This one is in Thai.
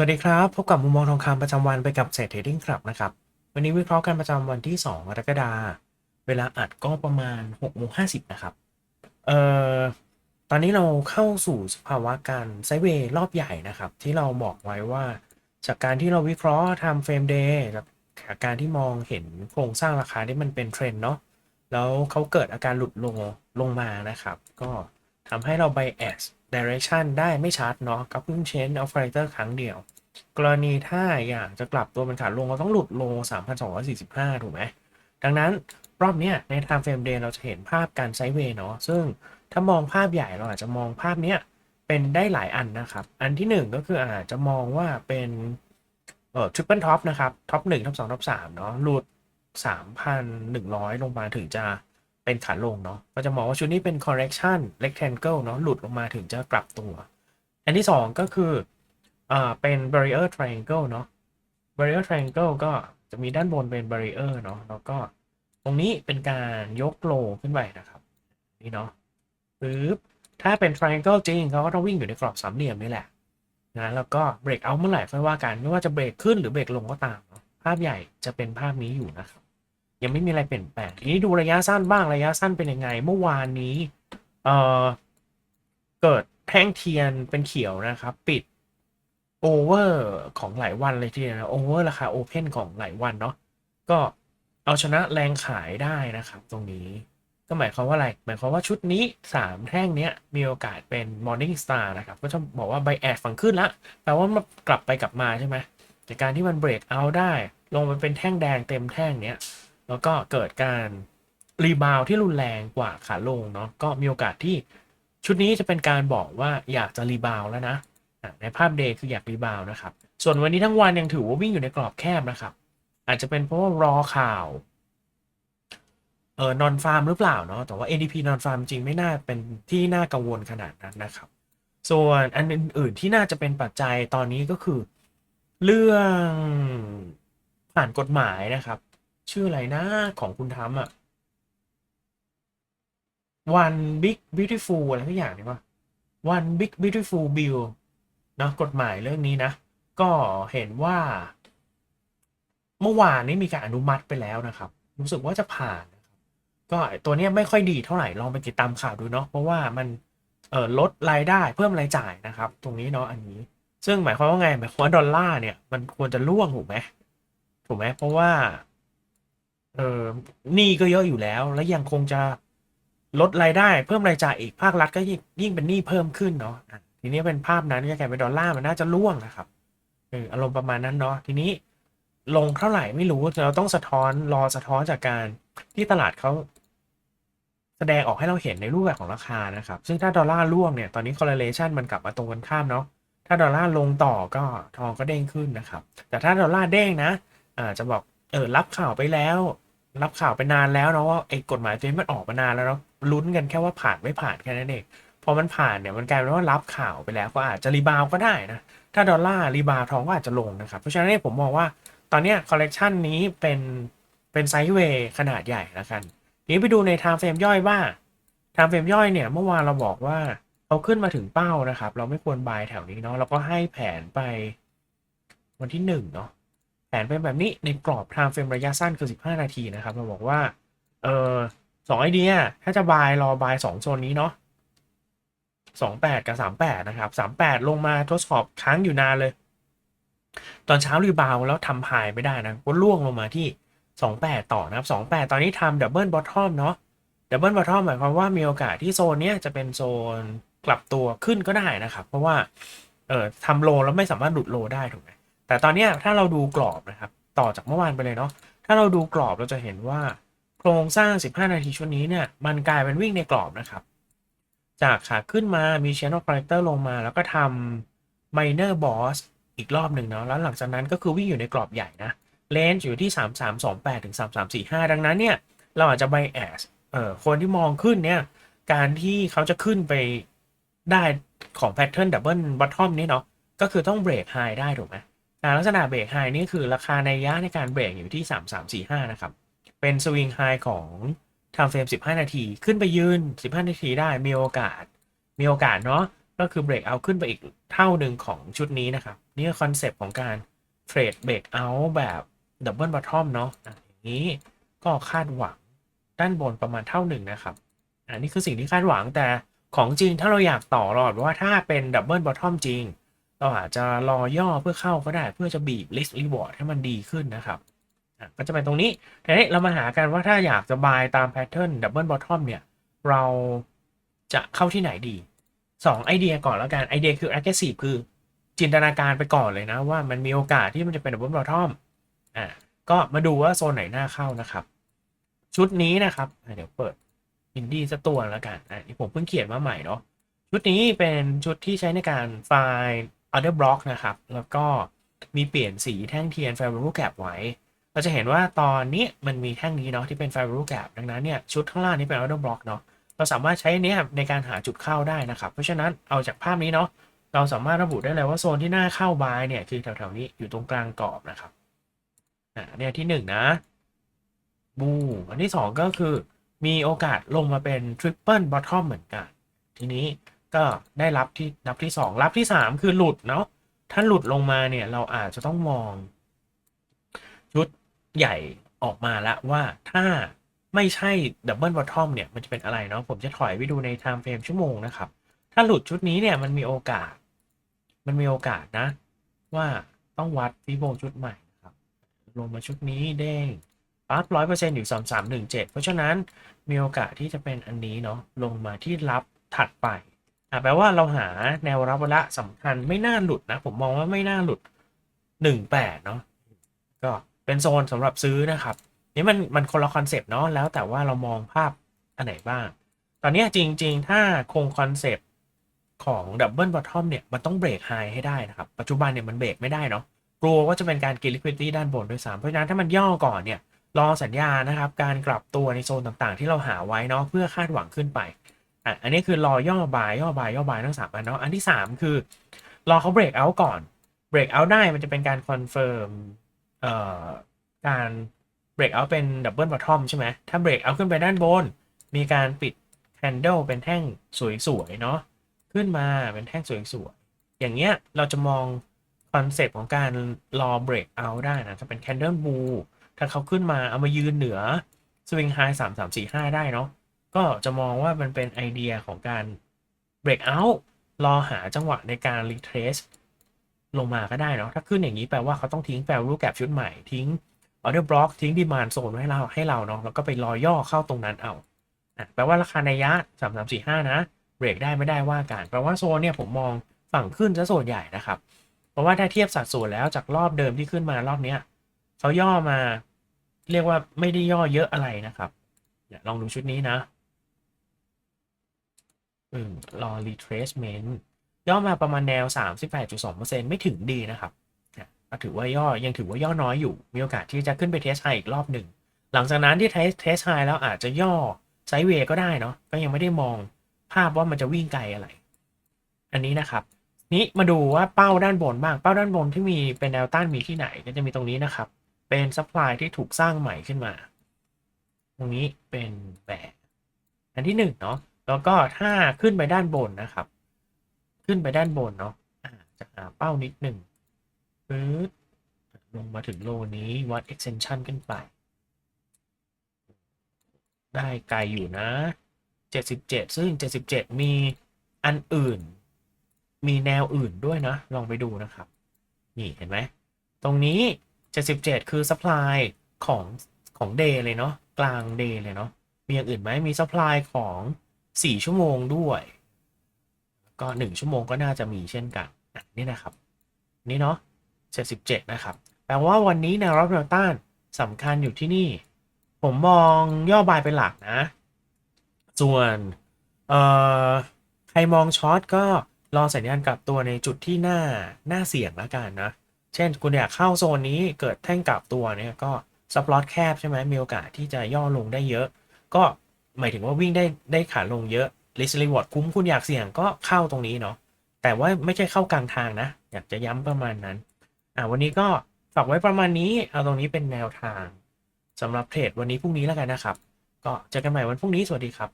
สวัสดีครับ พบกับมุมมองทองคำประจำวันไปกับเศรษฐเทรดดิ้งครับนะครับ วันนี้วิเคราะห์กันประจำวันที่ 2 กรกฎาคมเวลาอัดก็ประมาณ6โมง50นะครับเอ่อตอนนี้เราเข้าสู่สภาวะการไซเวย์รอบใหญ่นะครับ ที่เราบอกไว้ว่า จากการที่เราวิเคราะห์ทำเฟรมเดย์จากการที่มองเห็นโครงสร้างราคาที่มันเป็นเทรนเนาะแล้วเขาเกิดอาการหลุดลงลงมานะครับ ก็ ทำให้เรา bias direction ได้ไม่ชัดเนาะกับพิ่ง change operator ครั้งเดียว กรณีถ้าอยากจะกลับตัวเป็นขาลง เราต้องหลุดโล 3,245 ถูกไหม ดังนั้นรอบเนี้ยใน time frame day เราจะเห็นภาพการไซด์เวย์เนาะ ซึ่งถ้ามองภาพใหญ่เราอาจจะมองภาพเนี้ยเป็นได้หลายอันนะครับ อันที่หนึ่งก็คืออาจจะมองว่าเป็นเอ่อ triple top นะครับ ท็อปหนึ่งท็อปสองท็อปสามเนาะ หลุด 3,100 ลงมาถึงจะ เป็นขาลงเนาะก็จะมองว่าชุดนี้เป็น correction rectangle เนาะหลุดลงมาถึงจะกลับตัว อันที่สองก็คืออ่าเป็น barrier triangle เนาะ barrier triangle ก็จะมีด้านบนเป็น barrier เนาะแล้วก็ตรงนี้เป็นการยกโลขึ้นไปนะครับ นี่เนาะปึ๊บถ้าเป็น triangle จริงเขาก็ต้องวิ่งอยู่ในกรอบสามเหลี่ยมนี่แหละนะแล้วก็ break out เมื่อไหร่ค่อยว่ากันไม่ว่าจะเบรกขึ้นหรือเบรกลงก็ตามภาพใหญ่จะเป็นภาพนี้อยู่นะครับ ยังไม่มีอะไรเปลี่ยนแปลงทีนี้ดูระยะสั้นบ้างระยะสั้นเป็นยังไง เมื่อวานนี้เอ่อเกิดแท่งเทียนเป็นเขียวนะครับ ปิดโอเวอร์ของหลายวันเลยทีเดียวนะโอเวอร์ราคาโอเพนของหลายวันเนาะก็เอาชนะแรงขายได้นะครับ ตรงนี้ก็หมายความว่าอะไร หมายความว่าชุดนี้ 3 แท่งเนี้ยมีโอกาสเป็น Morning Star นะครับ ก็จะบอกว่าไบแอดฝั่งขึ้นละแปลว่ามันกลับไปกลับมาใช่ไหมจากการที่มันเบรกเอาได้ ลงไปเป็นแท่งแดงเต็มแท่งเนี้ย แล้วก็เกิดการรีบาวที่รุนแรงกว่าขาลงเนาะก็มีโอกาสที่ชุดนี้จะเป็นการบอกว่าอยากจะรีบาวแล้วนะในภาพเดย์คืออยากรีบาวนะครับ ส่วนวันนี้ทั้งวันยังถือว่าวิ่งอยู่ในกรอบแคบนะครับ อาจจะเป็นเพราะว่ารอข่าวเออนอนฟาร์มหรือเปล่าเนาะแต่ว่า ADP นอนฟาร์มจริงไม่น่าเป็นที่น่ากังวลขนาดนั้นนะครับ ส่วนอันอื่นๆที่น่าจะเป็นปัจจัยตอนนี้ก็คือ เรื่องผ่านกฎหมายนะครับ ชื่ออะไรนะของคุณทำอะ One Big Beautiful อะไรทุกอย่างนี่ปะ One Big Beautiful Bill เนอะกฎหมายเรื่องนี้นะ ก็เห็นว่า เมื่อวานนี้มีการอนุมัติไปแล้วนะครับ รู้สึกว่าจะผ่านก็ตัวเนี้ยไม่ค่อยดีเท่าไหร่ลองไปติดตามข่าวดูเนาะเพราะว่ามันเออลดรายได้เพิ่มรายจ่ายนะครับ ตรงนี้เนาะอันนี้ ซึ่งหมายความว่าไงหมายความว่าดอลลาร์เนี่ยมันควรจะร่วงถูกไหมถูกไหมเพราะว่า เออหนี้ก็เยอะอยู่แล้ว แล้วยังคงจะลดรายได้เพิ่มรายจ่ายอีกภาครัฐก็ยิ่งยิ่งเป็นหนี้เพิ่มขึ้นเนาะทีนี้เป็นภาพนั้นก็กลายเป็นดอลลาร์มันน่าจะร่วงนะครับเอออารมณ์ประมาณนั้นเนาะทีนี้ลงเท่าไหร่ไม่รู้เราต้องสะท้อนรอสะท้อนจากการที่ตลาดเขาแสดงออกให้เราเห็นในรูปแบบของราคานะครับ ซึ่งถ้าดอลลาร์ร่วงเนี่ย ตอนนี้ correlation มันกลับมาตรงกันข้ามเนาะ ถ้าดอลลาร์ลงต่อก็ทองก็เด้งขึ้นนะครับ แต่ถ้าดอลลาร์เด้งนะ อ่า จะบอก เออรับข่าวไปแล้ว รับข่าวไปนานแล้วเนาะว่าไอ้กฎหมายตัวนี้มันออกมานานแล้วเนาะลุ้นกันแค่ว่าผ่านไม่ผ่านแค่นั้นเองพอมันผ่านเนี่ยมันกลายเป็นว่ารับข่าวไปแล้วก็อาจจะรีบาวก็ได้นะถ้าดอลลาร์รีบาวทองก็อาจจะลงนะครับเพราะฉะนั้นผมมองว่าตอนนี้คอลเลกชันนี้เป็นเป็นไซด์เวย์ขนาดใหญ่แล้วกันทีนี้ไปดูใน time frame ย่อยบ้าง time frame ย่อยเนี่ยเมื่อวานเราบอกว่าเราขึ้นมาถึงเป้านะครับ เราไม่ควรบายแถวนี้เนาะเราก็ให้แผนไปวันที่หนึ่งเนาะ แผนเป็นแบบนี้ในกรอบ time frame ระยะสั้นคือ 15 นาทีนะครับ เราบอกว่า เออสองไอเดีย ถ้าจะบายรอบายสองโซนนี้เนาะสองแปดกับสามแปดนะครับสามแปดลงมาทดสอบค้างอยู่นานเลย ตอนเช้ารีบาวแล้วทำพายไม่ได้นะก็ล่วงลงมาที่ 28 ต่อนะครับ 28 ตอนนี้ทำดับเบิลบอททอมเนาะดับเบิลบอททอมหมายความว่ามีโอกาสที่โซนเนี้ยจะเป็นโซนกลับตัวขึ้นก็ได้นะครับ เพราะว่า เอ่อทำโลแล้วไม่สามารถหลุดโลได้ถูกไหม แต่ตอนนี้ถ้าเราดูกรอบนะครับ ต่อจากเมื่อวานไปเลยเนาะถ้าเราดูกรอบเราจะเห็นว่าโครงสร้าง 15 นาทีช่วงนี้เนี่ยมันกลายเป็นวิ่งในกรอบนะครับ จากขาขึ้นมามี channel character ลงมา แล้วก็ทำ minor boss อีกรอบหนึ่งเนาะแล้วหลังจากนั้นก็คือวิ่งอยู่ในกรอบใหญ่นะเลนจ์อยู่ที่ 3 3 2 8 ถึง 3 3 4 5 ดังนั้นเนี่ย เราอาจจะ bias เอ่อคนที่มองขึ้นเนี่ย การที่เขาจะขึ้นไปได้ของ pattern double bottom นี่เนาะก็คือต้องเบรก high ได้ถูกไหม ลักษณะเบรก high นี่คือราคาในยะในการเบรกอยู่ที่ 3 3 4 5 นะครับ เป็น swing high ของ time frame 15 นาที ขึ้นไปยืน 15 นาทีได้มีโอกาส มีโอกาสเนาะก็คือเบรกเอาขึ้นไปอีกเท่าหนึ่งของชุดนี้นะครับ นี่คือคอนเซปต์ของการเทรดเบรกเอาแบบดับเบิลบอททอมเนาะอะอย่างนี้ก็คาดหวังด้านบนประมาณเท่าหนึ่งนะครับ อันนี้คือสิ่งที่คาดหวังแต่ของจริงถ้าเราอยากต่อรอดว่าถ้าเป็นดับเบิลบอททอมจริง เราอาจจะรอย่อเพื่อเข้าก็ได้ เพื่อจะบีบ list reward ให้มันดีขึ้นนะครับก็จะเป็นตรงนี้ทีนี้เรามาหากันว่าถ้าอยากจะบายตามแพทเทิร์นดับเบิลบอททอมเนี่ย เราจะเข้าที่ไหนดีสองไอเดียก่อนแล้วกัน ไอเดียคือ aggressive คือจินตนาการไปก่อนเลยนะ ว่ามันมีโอกาสที่มันจะเป็นดับเบิลบอททอมอะก็มาดูว่าโซนไหนน่าเข้านะครับ ชุดนี้นะครับเดี๋ยวเปิดอินดี้สักตัวแล้วกันอะนี่ผมเพิ่งเขียนมาใหม่เนาะชุดนี้เป็นชุดที่ใช้ในการไฟล์ other block นะครับ แล้วก็มีเปลี่ยนสีแท่งเทียน favorable gap ไว้ เราจะเห็นว่าตอนนี้มันมีแท่งนี้เนาะที่เป็น favorable gap ดังนั้นเนี่ยชุดข้างล่างนี้เป็น other block เนาะเราสามารถใช้นี้ในการหาจุดเข้าได้นะครับ เพราะฉะนั้นเอาจากภาพนี้เนาะเราสามารถระบุได้เลยว่าโซนที่น่าเข้าบายเนี่ยคือแถวๆนี้อยู่ตรงกลางกรอบนะครับอ่าเนี่ยที่หนึ่งนะบูอันที่สองก็คือมีโอกาสลงมาเป็น triple bottom เหมือนกัน ทีนี้ ก็ได้รับที่นับที่สองรับที่สามคือหลุดเนาะถ้าหลุดลงมาเนี่ยเราอาจจะต้องมองชุดใหญ่ออกมาล้วว่าถ้าไม่ใช่ดับเบิลบอททอมเนี่ยมันจะเป็นอะไรเนาะผมจะถอยไปดูใน time frame ชั่วโมงนะครับ ถ้าหลุดชุดนี้เนี่ยมันมีโอกาส มันมีโอกาสนะ ว่าต้องวัดฟิโบชุดใหม่ครับ ลงมาชุดนี้เด้งปั๊บร้อยเปอร์เซ็นต์อยู่สามสามหนึ่งเจ็ดเพราะฉะนั้นมีโอกาสที่จะเป็นอันนี้เนาะลงมาที่รับถัดไป อะแปลว่าเราหาแนวรับระสำคัญไม่น่าหลุดนะ ผมมองว่าไม่น่าหลุดหนึ่งแปดเนาะก็เป็นโซนสำหรับซื้อนะครับ นี่มันมันคนละคอนเซปต์เนาะแล้วแต่ว่าเรามองภาพอันไหนบ้าง ตอนนี้จริง ๆ ถ้าคงคอนเซปต์ของดับเบิลบอททอมเนี่ย มันต้องเบรกไฮให้ได้นะครับ ปัจจุบันเนี่ยมันเบรกไม่ได้เนาะกลัวว่าจะเป็นการกินลิควิตี้ด้านบนด้วยซ้ำเพราะฉะนั้นถ้ามันย่อก่อนเนี่ยรอสัญญาณนะครับ การกลับตัวในโซนต่างๆ ที่เราหาไว้เนาะเพื่อคาดหวังขึ้นไป อะอันนี้คือรอย่อบายย่อบายย่อบายทั้งสามอันเนาะอันที่สามคือ รอเขาเบรกเอาก่อนเบรกเอาได้มันจะเป็นการคอนเฟิร์มเอ่อการเบรกเอาเป็นดับเบิลบอททอมใช่ไหมถ้าเบรกเอาขึ้นไปด้านบน มีการปิดแฮนเดิลเป็นแท่งสวยๆเนาะขึ้นมาเป็นแท่งสวยๆอย่างเงี้ยเราจะมองคอนเซปต์ของการรอเบรกเอาได้นะจะเป็นแคนเดิลบูถ้าเขาขึ้นมาเอามายืนเหนือสวิงไฮสามสามสี่ห้าได้เนาะ ก็จะมองว่ามันเป็นไอเดียของการเบรกเอาท์รอหาจังหวะในการรีเทรสลงมาก็ได้เนาะถ้าขึ้นอย่างนี้แปลว่าเขาต้องทิ้งแปลรูปแกบชุดใหม่ทิ้งออเดอร์บล็อกทิ้งดีมานโซนไว้ให้เราให้เราเนาะแล้วก็ไปรอย่อเข้าตรงนั้นเอาแปลว่าราคาในยะสามสามสี่ห้านะเบรกได้ไม่ได้ว่ากันแปลว่าโซนเนี่ยผมมองฝั่งขึ้นซะส่วนใหญ่นะครับ เพราะว่าถ้าเทียบสัดส่วนแล้วจากรอบเดิมที่ขึ้นมารอบเนี้ยเขาย่อมา เรียกว่าไม่ได้ย่อเยอะอะไรนะครับลองดูชุดนี้นะ รอ retracement ย่อมาประมาณแนว 38.2%ไม่ถึงดีนะครับก็ถือว่าย่อยังถือว่าย่อน้อยอยู่ มีโอกาสที่จะขึ้นไปเทสไฮอีกรอบหนึ่ง หลังจากนั้นที่เทสไฮแล้วอาจจะย่อไซด์เวย์ก็ได้เนาะ ก็ยังไม่ได้มองภาพว่ามันจะวิ่งไกลอะไร อันนี้นะครับ นี้มาดูว่าเป้าด้านบนบ้าง เป้าด้านบนที่มีเป็นแนวต้านมีที่ไหน ก็จะมีตรงนี้นะครับ เป็นซัพพลายที่ถูกสร้างใหม่ขึ้นมา ตรงนี้เป็นแบบอันที่หนึ่งเนาะ แล้วก็ถ้าขึ้นไปด้านบนนะครับ ขึ้นไปด้านบนเนาะจะหาเป้านิดหนึ่งปึ๊บลงมาถึงโลนี้วัด extension ขึ้นไป ได้ไกลอยู่นะ 77 ซึ่ง 77 มีอันอื่น มีแนวอื่นด้วยนะ ลองไปดูนะครับ นี่เห็นไหม ตรงนี้ 77 คือ supply ของของเดย์เลยเนาะกลางเดย์เลยเนาะมีอย่างอื่นไหมมี supply ของ 4ชั่วโมงด้วยก็1ชั่วโมงก็น่าจะมีเช่นกันนี่นะครับ นี่เนาะ77นะครับ แปลว่าวันนี้แนวรับแนวต้านสำคัญอยู่ที่นี่ ผมมองย่อบายเป็นหลักนะ ส่วนเอ่อใครมองช็อตก็รอสัญญาณกลับตัวในจุดที่หน่าหน่าเสี่ยงแล้วกันนะ เช่นคุณอยากเข้าโซนนี้เกิดแท่งกลับตัวเนี่ยก็ซับลอตแคบใช่ไหมมีโอกาสที่จะย่อลงได้เยอะ ก็ หมายถึงว่าวิ่งได้ได้ขาลงเยอะ risk reward คุ้มคุณอยากเสี่ยงก็เข้าตรงนี้เนาะแต่ว่าไม่ใช่เข้ากลางทางนะ อยากจะย้ำประมาณนั้นอ่าวันนี้ก็ฝากไว้ประมาณนี้เอาตรงนี้เป็นแนวทางสำหรับเทรดวันนี้พรุ่งนี้แล้วกันนะครับ ก็เจอกันใหม่วันพรุ่งนี้สวัสดีครับ